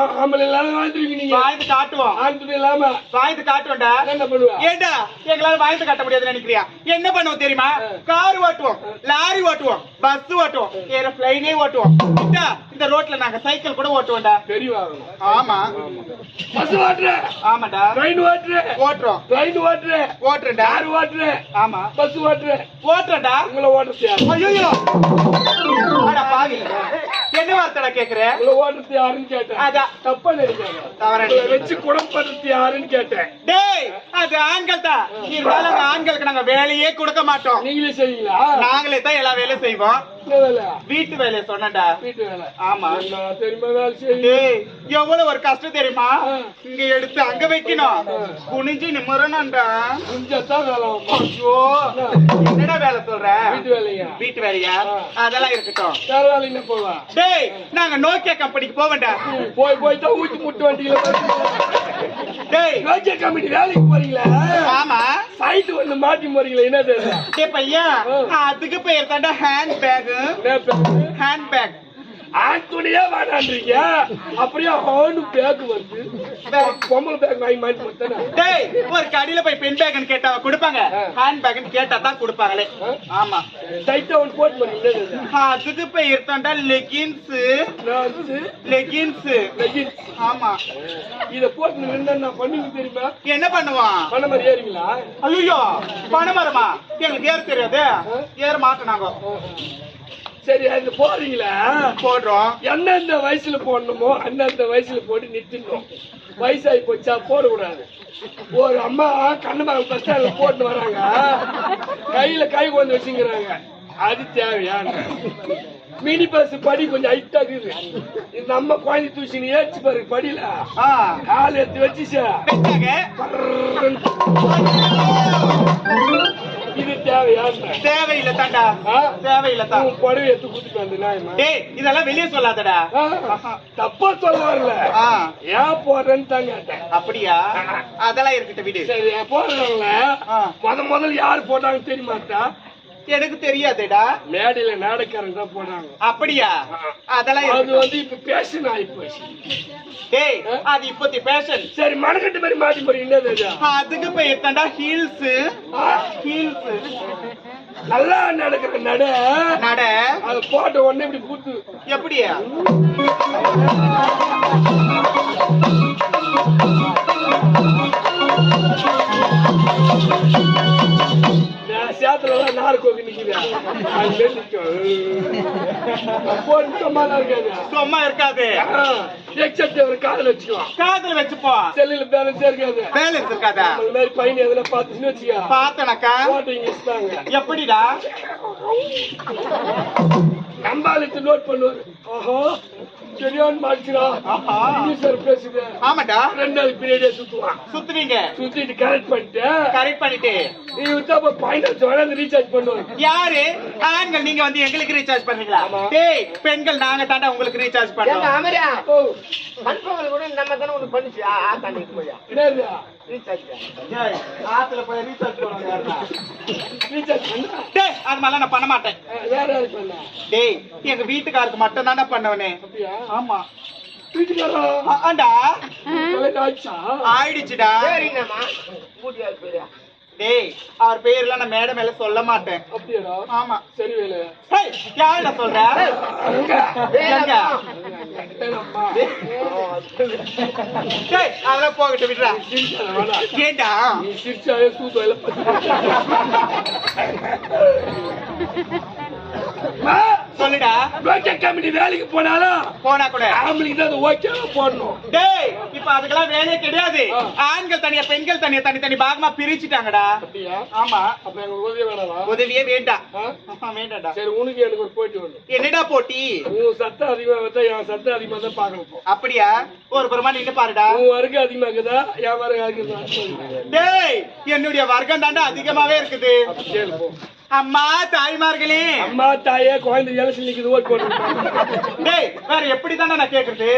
ஆம்பளை இல்லாத வாழ்ந்துருவீங்க நீங்க வாழ்ந்து காட்டுவோம். ஆண்கள் இல்லாம வாழ்ந்து காட்டுவோம்டா. என்ன பண்ணுவா? ஏண்டா? எங்களால வாழ்ந்து காட்ட முடியாதுன்னு நினைக்கிறியா? என்ன பண்ணுவோம் தெரியுமா? கார் ஓட்டுவோம். லாரி ஓட்டுவோம். பஸ் ஓட்டுவோம். ஏரோப்ளைனே ஓட்டுவோம். இந்தா, இந்த ரோட்ல நாங்க சைக்கிள் கூட ஓட்டுவோம்டா. தெரியவாகணும் ஆமா. பஸ் ஓட்டுற. ஆமாடா. ட்ரெயின் ஓட்டுற. ஓட்டுறோம். ட்ரெயின் ஓட்டுற. ஓட்டுறேன்டா. கார் ஓட்டுற. ஆமா. பஸ் ஓட்டுற. ஓட்டுறேன்டா. உங்களை ஓட்டுறது யாரு ஐயோ அட பாவி. என்ன வார்த்தைடா கேக்குற? உங்களை ஓட்டுறது யாருன்னு கேட்டேன். அதான். தப்பா நினைக்காத தவறா வச்சு குணப்படுறது யாருன்னு கேட்டேன். டேய் அது ஆண்கள் தான் இருந்தாலும் அந்த ஆண்களுக்கு நாங்க வேலையே கொடுக்க மாட்டோம். நீங்களே செய்வீங்களா? நாங்களே தான் எல்லா வேலையும் செய்வோம். வீட்டு வேலையை சொன்னேன்டா. வீட்டு வேலை. ஆமா. தெரியுமா வேலை எவ்வளவு ஒரு கஷ்டம் தெரியுமா. இங்க எடுத்து அங்க வைக்கணும். குனிஞ்சு நிமிரணும்டா. கொஞ்சத்தான் வேலை. ஐயோ என்னடா வேலை சொல்ற? வீட்டு வேலையா? வீட்டு வேலையா. அதெல்லாம் இருக்கட்டும். வேற போவா? டேய் நாங்க நோக்கியா கம்பெனிக்கு போக வேண்டாம் போய் போய் தான் ஊத்தி முட்டு வண்டியில டேய். ராஜ்ய கமிட்டி வேலைக்கு போறீங்களா? ஆமா. சைட்டு வந்து மாட்டி போறீங்களா என்ன தெரியல டேய் பையன் அதுக்கு பேர் தாண்டா ஹேண்ட் பேக்? ஹேண்ட் பேக் ஆண் துணியே வேணான்றீங்க. அப்படியே ஆணு பேக் வருது. பொம்பளை பேக் வாங்கி மாட்டி கொடுத்தேன்? ஒரு கடையில போய் பென் பேக்னு கேட்டா கொடுப்பாங்க. ஹேண்ட் பேக்னு கேட்டா தான் கொடுப்பாங்களே. ஆமா. டைட்டா ஒன்று போட்டு தெரியல அதுக்கு பேர் தாண்டா லெகின்ஸ் லெகின்ஸ் leggings. ஆமா. இத போட்டு நின்று நான் பண்ணுங்க தெரியுமா? என்ன பண்ணுவான்? பண்ண மாதிரி ஏறிங்களா ஐயோ பணமரமா எங்களுக்கு ஏற தெரியாது. ஏற மாட்டோம் நாங்க சரி அது போறீங்களா? போடுறோம். எந்தெந்த வயசுல போடணுமோ அந்தந்த வயசுல போட்டு நிறுத்திடணும் வயசாகி போச்சா போடக்கூடாது. ஒரு அம்மா கண்ணமாக பஸ் ஸ்டாண்ட்ல போட்டு வராங்க. கையில கை கொண்டு வச்சுங்கிறாங்க அது தேவையான மினி பஸ் படி கொஞ்சம் ஹைட்டா இருக்குது. இந்த அம்மா குழந்தை தூசினு ஏச்சு பாரு படியில. கால் எடுத்து வச்சுச்சா. இது தேவையான தேவையில்லை தாண்டா? தேவையில்லை தான் உன் புடவை எடுத்து கொடுத்துட்டு வந்து டேய் இதெல்லாம் வெளியே சொல்லாதடா. தப்பா சொல்ல வரல ஏன் போடுறேன்னு தான் கேட்டேன். அப்படியா? அதெல்லாம் இருக்கட்டும் விடு. சரி போடுறவங்கள. முத முதல்ல யார் போட்டாங்க தெரியுமாட்டா எனக்கு தெரியாதுடா. மேடையில நாடகாரங்க தான் போடுறாங்க அப்படியா? அதெல்லாம் அது. வந்து இப்ப பேஷன் போச்சு. டேய் அது இப்போத்தி ஃபேஷன் சரி மனக்கட்டு மாதிரி மாட்டி போறீங்க? அதுக்கு போய் தாண்டா ஹீல்ஸ் ஹீல்ஸ் நல்லா நடக்கிற நட. நட. அது போட்ட உடனே இப்படி கூத்து எப்படியா? நான் சேத்துல தான் நார் கோக்கி போட்டு சும்மாலாம் இருக்காது சும்மா இருக்காது. எக்ஸப்ட் ஒரு காதல் வச்சுக்குவான் காதுல வச்சுப்போ. செல்லுல பேலன்ஸ் இருக்காது பேலன்ஸ் இருக்காதா? நம்மள மாதிரி பையன் எதுனா பார்த்துன்னு வச்சுக்கா. பார்த்தனக்கா? போட்டு இங்க வச்சுட்டாங்க எப்படிடா? நம்பாலத்து நோட் பண்ணுவாரு. ஆஹா சரியான ஆஹா. சார் பேசுது. ஆமாடா. ரெண்டாவது பீரியடே சுத்துவான் சுத்துவீங்க சுத்திட்டு கரெக்ட் பண்ணிட்டு. கரெக்ட் பண்ணிட்டு. நீ விட்டா அப்ப வேணா ரீசார்ஜ் பண்ணுவாங்க யாரு? ஆண்கள் நீங்க வந்து எங்களுக்கு ரீசார்ஜ் பண்றீங்களா. டேய் பெண்கள் நாங்க தாண்டா உங்களுக்கு ரீசார்ஜ் அமரியா ஓ. கண்பொங்கல் கூட நம்ம தானே ஒண்ணு பண்ணிச்சு. ஆ ஆ தண்ணி போயா என்னது? ரீசார்ஜ் டேய், ஆத்துல போய் ரீசார்ஜ் பண்ணுவாங்க யாருடா? ரீசார்ஜ் பண்ணா. டேய் அது மாதிரிலாம் நான் பண்ண மாட்டேன். அஹ், வேற யாரு பண்ணா? டேய் எங்க வீட்டுக்காருக்கு மட்டும் தானே பண்ணுவனே. அப்படியா? ஆமா. ஆயிடுச்சுடா. டேய் அவர் பேர்லாம் நான் மேடை மேல சொல்ல மாட்டேன். ஆமா. சரி வேலை. யாருடா சொல்ற? டேய் அதெல்லாம் போகட்டும் விடுறா. ஏண்டா? நீ சிரிச்சாவே வேலை சொல்லுடா. கம்பெனி வேலைக்கு போனாலும் போனா கூட. ஆம்பளைக்கு தான் ஓகேவா போடணும். டேய் இப்ப அதுக்கெல்லாம் வேலையே கிடையாது. ஆண்கள் தனியா பெண்கள் தனியா தனித்தனி பாகமா பிரிச்சுட்டாங்கடா. ஆமா. அப்ப உதவி வேணாமா உதவியே வேண்டாம். வேண்டாம்டா. சரி உனக்கு எனக்கு ஒரு போட்டி ஒண்ணு. என்னடா போட்டி? உன் சத்தம் அதிகமா வந்தா என் சத்தம் அதிகமா தான் பார்க்கணும் இப்போ. அப்படியா? ஒரு புறமா நின்னு பாருடா. உன் வர்க்கம் அதிகமா இருக்குதா? என் வர்க்கம் அதிகமா டேய் என்னுடைய வர்க்கம் தாண்டா அதிகமாவே இருக்குது. அம்மா தாய்மார்களே. அம்மா தாயே குழந்தை இலசில் நிக்குது ஓட் போட்டு டேய் வேற எப்படி தானே நான் கேக்குறது?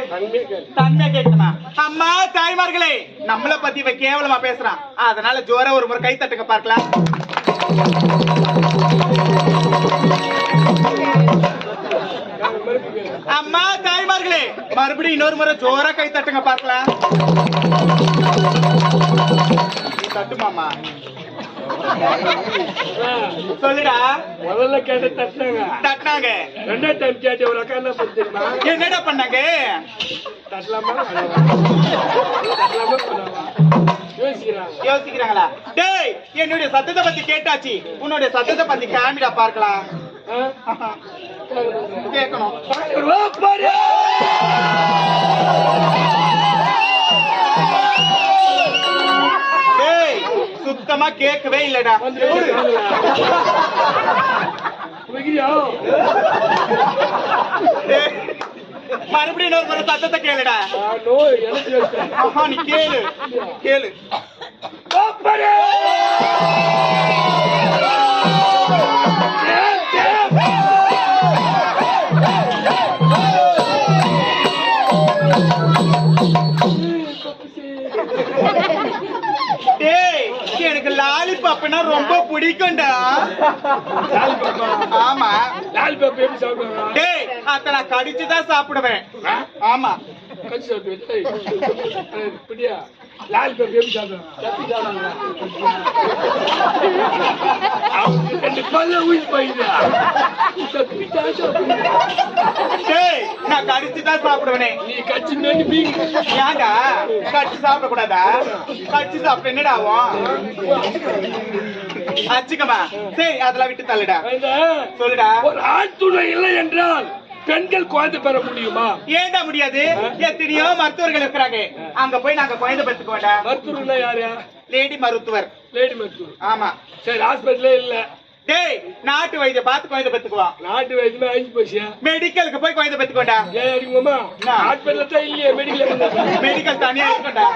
தன்மையா கேட்கணுமா? அம்மா தாய்மார்களே நம்மள பத்தி இவன் கேவலமா பேசுறான். அதனால ஜோரா ஒரு முறை கை தட்டுங்க பார்க்கலாம். அம்மா தாய்மார்களே மறுபடியும் இன்னொரு முறை ஜோரா கை தட்டுங்க பார்க்கலாம். தட்டுமாமா சொல்லுடா. முதல்ல கேட்ட தட்டினாங்க தட்டினாங்க ரெண்டாவது டைம் கேட்ட ஒரு அக்கா என்ன பண்ணு தெரியுமா என்னடா பண்ணாங்க? தட்டலாமா யோசிக்கிறாங்களா? டேய் என்னுடைய சத்தத்தை பத்தி கேட்டாச்சு. உன்னுடைய சத்தத்தை பத்தி காமிடா பார்க்கலாம்? கேட்கணும். சுத்தமா கேட்கவே இல்லடா. மறுபடியும் இன்னொரு முறை சத்தத்தை கேளுடா. ஆ, நீ கேளு. கேளு. லாலிபாப்பா? ஆமா லாலிபாப் எப்படி சாப்பிடுவாங்க? டேய் அத நான் கடிச்சு தான் சாப்பிடுவேன்? ஆமா கடிச்சு சாப்பிடுவேன். லாலிபாப் எப்படி? கத்தி ரெண்டு பல்ல உயிர் போயிடுதா? டேய் நான் கடிச்சு தான் சாப்பிடுவேனே நீ கட்சி நோண்டி பீங்க. ஏன்டா கடிச்சு சாப்பிட கூடாதா கடிச்சு சாப்பிட்டு என்னடா ஆகும் அச்சுக்கமா சரி அதெல்லாம் விட்டு தள்ளுடா. சொல்லுடா. ஒரு ஆண் துணை இல்லை என்றால் பெண்கள் குழந்தை பெற முடியுமா? ஏன்டா முடியாது? எத்தனையோ மருத்துவர்கள் இருக்கிறாங்க. அங்க போய் நாங்க குழந்தை பெற்றுக்க வேண்டாம் மருத்துவர்னா யாரு லேடி மருத்துவர். லேடி மருத்துவர். ஆமா. சரி ஹாஸ்பிட்டலே இல்ல. டேய் நாட்டு வைத்திய பார்த்து குழந்தை பெற்றுக்குவோம் நாட்டு வைத்தியமே அழிஞ்சு போச்சு மெடிக்கலுக்கு போய் குழந்தை ஏன் அறிவுமா என்ன? ஹாஸ்பிட்டல தான் இல்லையே. மெடிக்கல் மெடிக்கல் தனியா இருக்கண்டா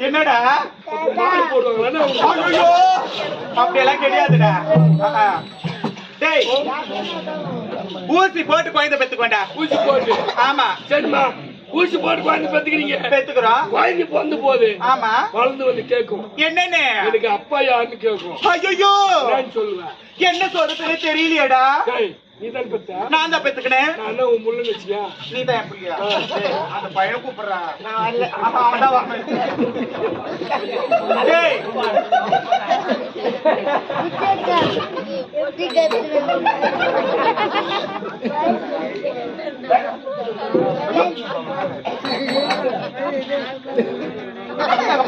என்னடா? அப்படியெல்லாம் கிடையாதுடா. டேய் ஊசி போட்டு குழந்தை பெற்றுக்க வேண்டாம் ஊசி போட்டு. ஆமா. சரிம்மா. ஊசி போட்டு குழந்தை பெத்துக்கிறீங்க. பெத்துக்கிறோம். குழந்தை பிறந்து போகுது. ஆமா. வளர்ந்து வந்து கேட்கும் என்னன்னு? எனக்கு அப்பா யாருன்னு கேட்கும் ஐயோ சொல்லுவேன் என்ன சொல்றதுன்னு தெரியலையேடா. நீ தான் பெத்தா? நான் தான் பெத்துக்கினேன் நான் உன் முள்ளு வச்சியா நீ தான் என் பிள்ளையா? அந்த பையன் கூப்பிடுறான் நான் வரல ஆமா, அவன்தான் வரணும். டேய்,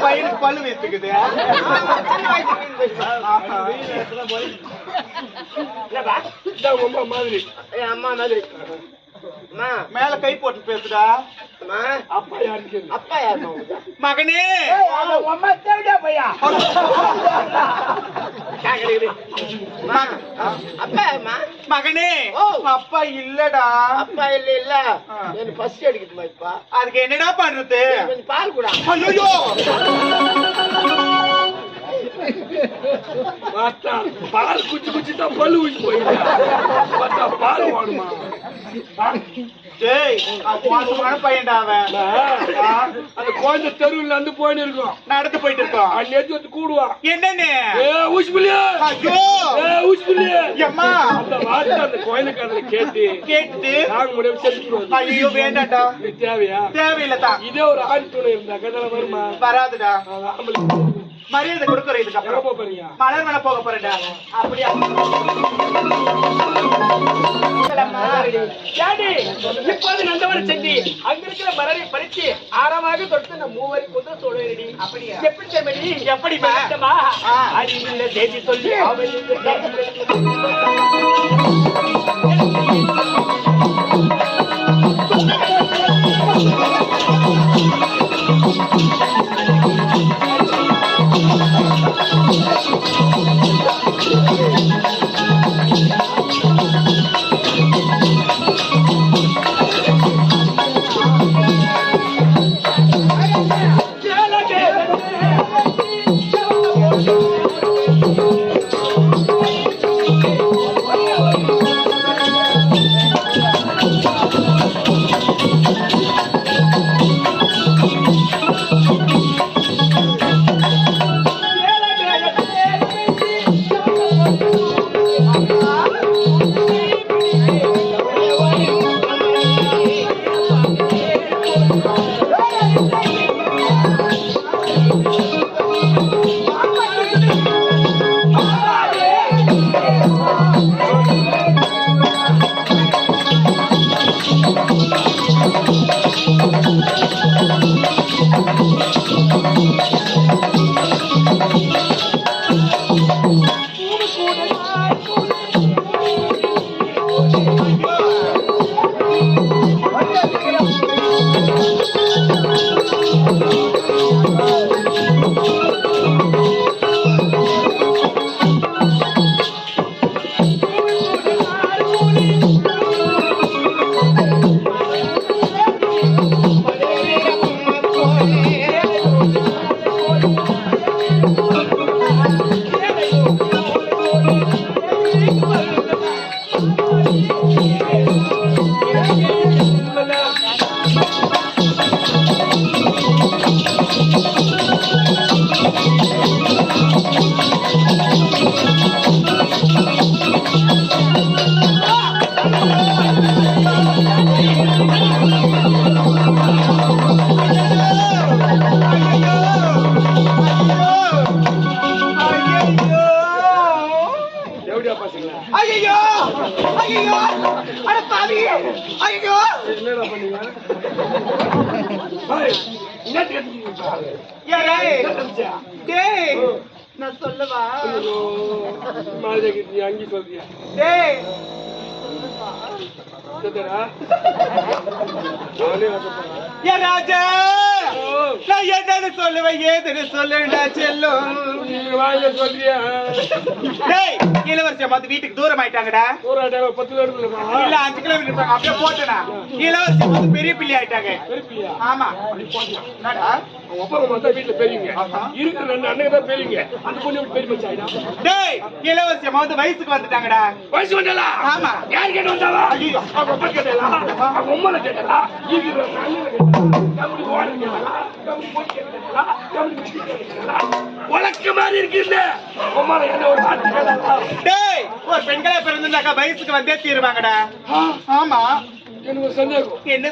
பையனுக்கு பல்லு வீத்துக்குது. உங்க அம்மா மாதிரி. என் அம்மா மாதிரி. அம்மா. மேல கை போட்டு பேசுடா. அம்மா. அப்பா யாருன்னு கேளு அப்பா யாருமா உங்களுக்கு மகனே! அம்மா தேவையா பையா. மக- அப்பா மகனே! ஓ. அப்பா இல்லடா. அப்பா இல்ல இல்ல. எனக்கு ஃபர்ஸ்ட் அடிக்குதுமா இப்ப? அதுக்கு என்னடா பண்றது? கொஞ்சம் பால் கூட. ஐயோ பார்த்தா பால் குச்சி குச்சி தான் பல்லு ஊசி போயிடுது. பார்த்தா பால் டேய் அவன் மோசமான பையன்டா அவன். ஆ, அந்த குழந்தை தெருவில் போயின்னு இருக்கும். நடந்து போயிட்டு இருக்கோம். அன்னைக்கு வந்து கூடுவான் என்னன்னு? ஏ ஊசி புள்ளியா. ஐயோ! ஏ ஊசி புள்ளியா. எம்மா! அந்த வார்த்தை அந்த குழந்தை கதையில கேட்டு கேட்டு நாங்க முடிவு செலுத்துறோம் ஐயோ வேண்டாம்டா. தேவையா? தேவையில்லதான் இதே ஒரு ஆண் துணை இருந்தா கதை வருமா? வராதுடா. மரியாதை கொடுக்குறேன் இதுக்கு எங்க அப்புறம் போறீங்க? மலர் மன போக போறேன்டா. அப்படியா? இப்போது நந்தவன சென்று அங்க இருக்கிற மலரை பறித்து ஆரமாக தொட்டு நம் மூவரை கொண்டு சொல்லுறடி அப்படியா? எப்படி செம்மடி எப்படிம்மா? ஆ. அறிவுள்ள செய்தி சொல்லி அவன் நான் சொல்லவா? அங்கி சொல்றியா டேய் கேட்டடா அவனே வந்து போறான். ஏ ராஜா என்னன்னு சொல்லுவேன் ஏதுன்னு சொல்லுடா செல்லும். வாயில சொல்றியா? இளவரசியா பார்த்து வீட்டுக்கு தூரம் ஆயிட்டாங்கடா. பத்து கிலோமீட்டர் இல்ல இருக்கா அஞ்சு கிலோமீட்டர் இருப்பாங்க. அப்படியே போட்டேனா. இளவரசி பார்த்து பெரிய பிள்ளை ஆயிட்டாங்க. ஆமா. அவங்க அப்பா அம்மா தான் வீட்டுல பெரியவங்க. இருக்கிற ரெண்டு அண்ணங்க தான் பெரியவங்க. அந்த பொண்ணு எப்படி பெரிய மச்சாயிடா டேய் இளவரசி அம்மா வந்து வயசுக்கு வந்துட்டாங்கடா. வயசு ஆமா. யார் கேட்டு ஐயோ. அவங்க அப்பா அவங்க இருக்கிற ஓட உலக்க மாதிரி என்ன ஒரு வார்த்தை கேட்டாளா? டேய் ஒரு பெண்களா பிறந்திருந்தாக்கா வயசுக்கு வந்தே தீருவாங்கடா. ஆமா. எனக்கு ஒரு சந்தேகம்? என்ன